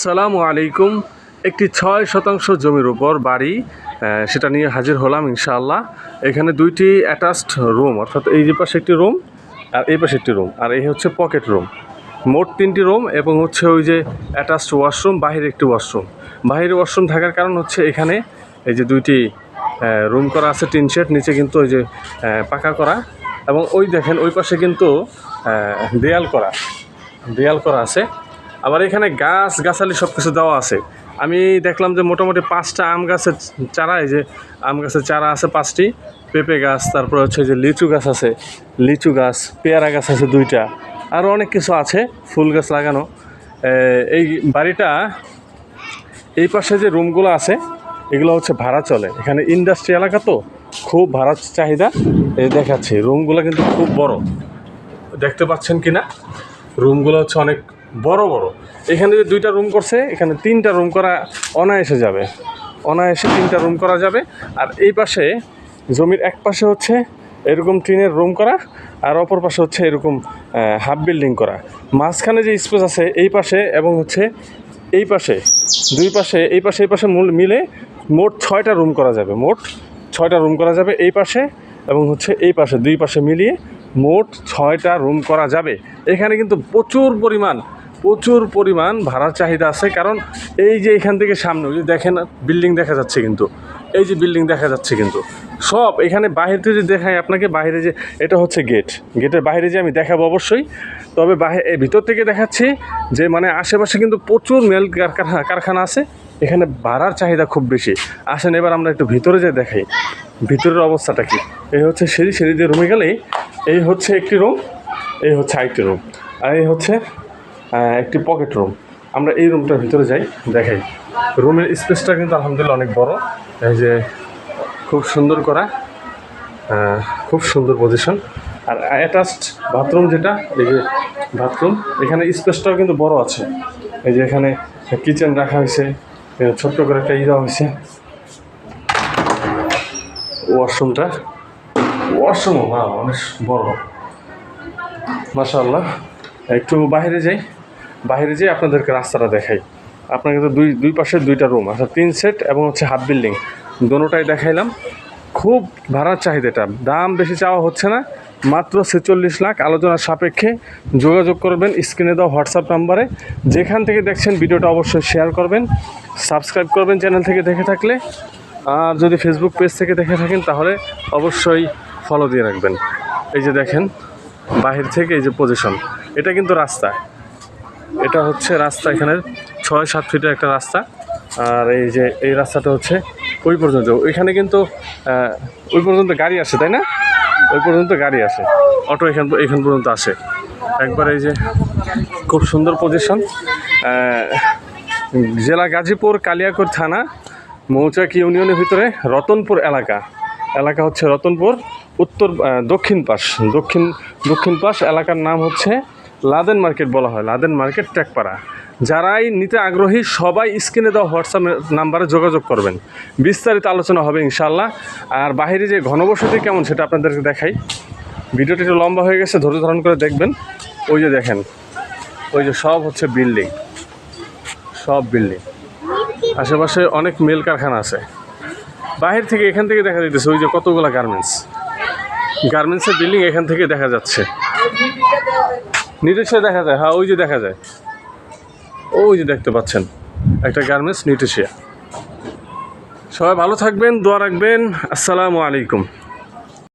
আসসালামু আলাইকুম। একটি ছয় শতাংশ জমির উপর বাড়ি সেটা নিয়ে হাজির হলাম ইনশাআল্লাহ। এখানে দুইটি অ্যাটাচড রুম অর্থাৎ এই যে পাশে একটি রুম আর এই পাশে একটি রুম আর এই হচ্ছে পকেট রুম মোট তিনটি রুম এবং হচ্ছে ওই যে অ্যাটাচড ওয়াশরুম বাহিরে একটি ওয়াশরুম বাহিরে ওয়াশরুম থাকার কারণ হচ্ছে এখানে এই যে দুইটি রুম করা আছে, টিন শেড, নিচে কিন্তু ওই যে পাকা করা। এবং ওই দেখেন ওই পাশে কিন্তু দেয়াল করা দেয়াল করা আছে। আবার এখানে গাছ, গাছালি সব কিছু দেওয়া আছে। আমি দেখলাম যে মোটামুটি পাঁচটা আম গাছের চারা যে, আম গাছের চারা আছে পাঁচটি, পেঁপে গাছ, তারপরে হচ্ছে যে লিচু গাছ আছে, লিচু গাছ, পেয়ারা গাছ আছে দুইটা আরও অনেক কিছু আছে, ফুল গাছ লাগানো। এই বাড়িটা, এই পাশে যে রুমগুলো আছে, এগুলো হচ্ছে ভাড়া চলে। এখানে ইন্ডাস্ট্রি এলাকা তো, খুব ভাড়া চাহিদা। এই দেখাচ্ছি, রুমগুলো কিন্তু খুব বড়। দেখতে পাচ্ছেন কি না রুমগুলো হচ্ছে অনেক বড় বড়। এখানে যে দুইটা রুম করছে, এখানে তিনটা রুম করা অনায়াসে যাবে। অনায়াসে তিনটা রুম করা যাবে। আর এই পাশে জমির এক পাশে হচ্ছে এরকম টিনের রুম করা, আর অপর পাশে হচ্ছে এরকম হাফ বিল্ডিং করা। মাঝখানে যে স্পেস আছে এই পাশে এবং হচ্ছে এই পাশে, দুই পাশে, এই পাশে এই পাশে মূল মোট ছয়টা রুম করা যাবে। মোট ছয়টা রুম করা যাবে এই পাশে এবং হচ্ছে এই পাশে, দুই পাশে মিলিয়ে মোট ছয়টা রুম করা যাবে। এখানে কিন্তু প্রচুর পরিমাণ প্রচুর পরিমাণ ভাড়ার চাহিদা আছে, কারণ এই যে এখান থেকে সামনে যে দেখেন, বিল্ডিং দেখা যাচ্ছে কিন্তু। এই যে বিল্ডিং দেখা যাচ্ছে কিন্তু। সব এখানে বাইরে থেকে দেখাই আপনাকে বাইরে যে, এটা হচ্ছে গেট গেটের বাইরে যে আমি দেখাবো অবশ্যই, তবে বাহির ভিতর থেকে দেখাচ্ছি যে মানে আশেপাশে কিন্তু প্রচুর মেল কারখানা কারখানা আছে। এখানে ভাড়ার চাহিদা খুব বেশি। আসেন, এবার আমরা একটু ভিতরে যে দেখাই। ভিতরের অবস্থাটা কি? এই হচ্ছে সিঁড়ি সিঁড়ি দিয়ে রুমে গেলেই এই হচ্ছে একটি রুম এই হচ্ছে আরেকটি রুম আর এই হচ্ছে একটি পকেট রুম আমরা এই রুমটার ভিতরে যাই, দেখাই। রুমের স্পেসটা কিন্তু আলহামদুলিল্লাহ অনেক বড়। এই যে, খুব সুন্দর করা খুব সুন্দর পজিশন আর অ্যাটাচড বাথরুম যেটা, এই যে বাথরুম এখানে স্পেসটাও কিন্তু বড় আছে। এই যে এখানে কিচেন রাখা হয়েছে ছোট্ট করে একটা ই হয়েছে। ওয়াশরুমটা ওয়াশরুমও না অনেক বড়। মাশাল্লাহ একটু বাইরে যাই। বাইরে যাই আপনাদেরকে রাস্তাটা দেখাই। আপনাকে তো দুই দুই পাশে দুইটা রুম অর্থাৎ তিন সেট এবং হচ্ছে হাফ বিল্ডিং দোনোটাই দেখাইলাম। খুব ভাড়ার চাহিদাটা। দাম বেশি চাওয়া হচ্ছে না। মাত্র ছেচল্লিশ লাখ আলোচনার সাপেক্ষে যোগাযোগ করবেন স্ক্রিনে দেওয়া হোয়াটসঅ্যাপ নাম্বারে যেখান থেকে দেখছেন ভিডিওটা অবশ্যই শেয়ার করবেন। সাবস্ক্রাইব করবেন চ্যানেল থেকে দেখে থাকলে। আর যদি ফেসবুক পেজ থেকে দেখে থাকেন, তাহলে অবশ্যই ফলো দিয়ে রাখবেন। এই যে দেখেন, বাহির থেকে এই যে পজিশন এটা কিন্তু রাস্তা। এটা হচ্ছে রাস্তা এখানে ছয়, সাত ফিটের একটা রাস্তা। আর এই যে, এই রাস্তাটা হচ্ছে ওই পর্যন্ত। ওইখানে কিন্তু ওই পর্যন্ত গাড়ি আসে, তাই না? ওই পর্যন্ত গাড়ি আসে। অটো এখান এখান পর্যন্ত আসে। একবার এই যে, খুব সুন্দর পজিশন জেলা গাজীপুর কালিয়াকৈর থানা, মৌচাক ইউনিয়নের ভিতরে রতনপুর এলাকা। এলাকা হচ্ছে রতনপুর, উত্তর দক্ষিণ পাশ, দক্ষিণ দক্ষিণ পাশ এলাকার নাম হচ্ছে লাদেন মার্কেট বলা হয়, লাদেন মার্কেট ট্যাকপাড়া যারাই নিতে আগ্রহী, সবাই স্ক্রিনে দেওয়া হোয়াটসঅ্যাপ নাম্বারে যোগাযোগ করবেন। বিস্তারিত আলোচনা হবে ইনশাল্লাহ আর বাইরে যে ঘনবসতি কেমন সেটা আপনাদেরকে দেখাই। ভিডিওটি একটু লম্বা হয়ে গেছে, ধৈর্য ধারণ করে দেখবেন। ওই যে দেখেন, ওই যে সব হচ্ছে বিল্ডিং। সব বিল্ডিং। আশেপাশে অনেক মেল কারখানা আছে। বাহির থেকে এখান থেকে দেখা যাইতেছে, ওই যে কতগুলো গার্মেন্টস গার্মেন্টসের বিল্ডিং এখান থেকে দেখা যাচ্ছে। নিউট্রিশিয়া দেখা যায় হ্যাঁ ওই যে দেখা যায়। ওই যে দেখতে পাচ্ছেন, একটা গার্মেন্টস নিটেশিয়া সবাই ভালো থাকবেন, দোয়া রাখবেন। আসসালামু আলাইকুম।